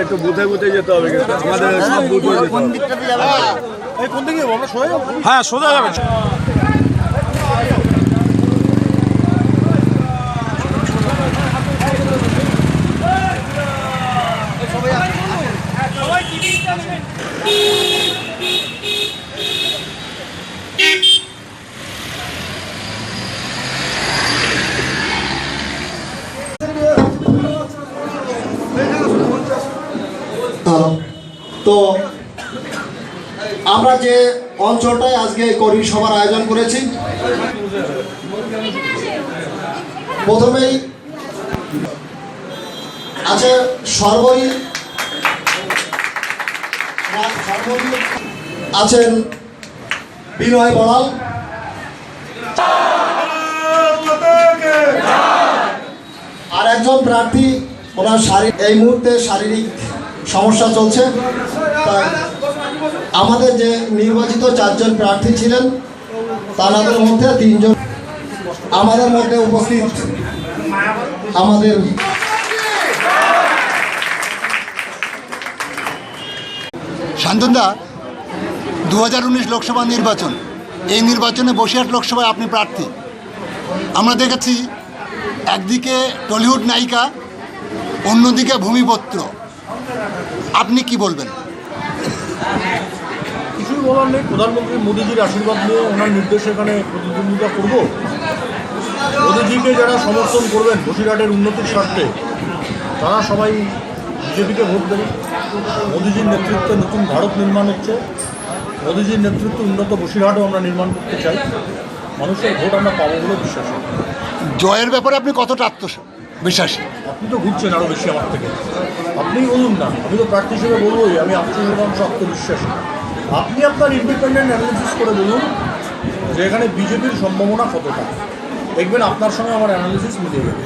একটু বুঝে একটু যেতে হবে। হ্যাঁ সোজা যাবে সবাই তো আমরা যে অঞ্চলটায় আজকে কর্মী সভার আয়োজন করেছি, প্রথমেই আছে সর্বরী আছেন বিনয় বড়াল আর একজন প্রার্থী, ওনার শারীরিক এই মুহূর্তে শারীরিক সমস্যা চলছে। আমাদের যে নির্বাচিত চারজন প্রার্থী ছিলেন, তাদের মধ্যে তিনজন আমাদের মধ্যে উপস্থিত। আমাদের শান্তনদা দু হাজার উনিশ লোকসভা নির্বাচন। এই নির্বাচনে বসিরহাট লোকসভায় আপনি প্রার্থী। আমরা দেখেছি একদিকে টলিউড নায়িকা, অন্যদিকে ভূমিপত্র। আপনি কি বলবেন? কিছুই বলার নেই। প্রধানমন্ত্রী মোদীজির আশীর্বাদ নিয়ে ওনার নির্দেশে এখানে প্রতিদ্বন্দ্বিতা করব। মোদীজিকে যারা সমর্থন করবেন বসিরহাটের উন্নতির স্বার্থে তারা সবাই বিজেপিকে ভোট দেবে। মোদীজির নেতৃত্বে নতুন ভারত নির্মাণ হচ্ছে। মোদীজির নেতৃত্বে উন্নত বসিরহাটও আমরা নির্মাণ করতে চাই। মানুষের ভোট আমরা পাবো বলে বিশ্বাস। জয়ের ব্যাপারে আপনি কতটা আত্মবিশ্বাসী আপনি তো ঘুরছেন আরও বেশি আমার থেকে। আপনি বলুন না, আমি তো প্রার্থী হিসেবে বলবোই, আমি আপনার শক্ত বিশ্বাসী। আপনি আপনার ইন্ডিপেন্ডেন্ট অ্যানালিসিস করে বলুন যে এখানে বিজেপির সম্ভাবনা কতটা। দেখবেন আপনার সঙ্গে আমার অ্যানালিসিস মিলিয়ে যাবে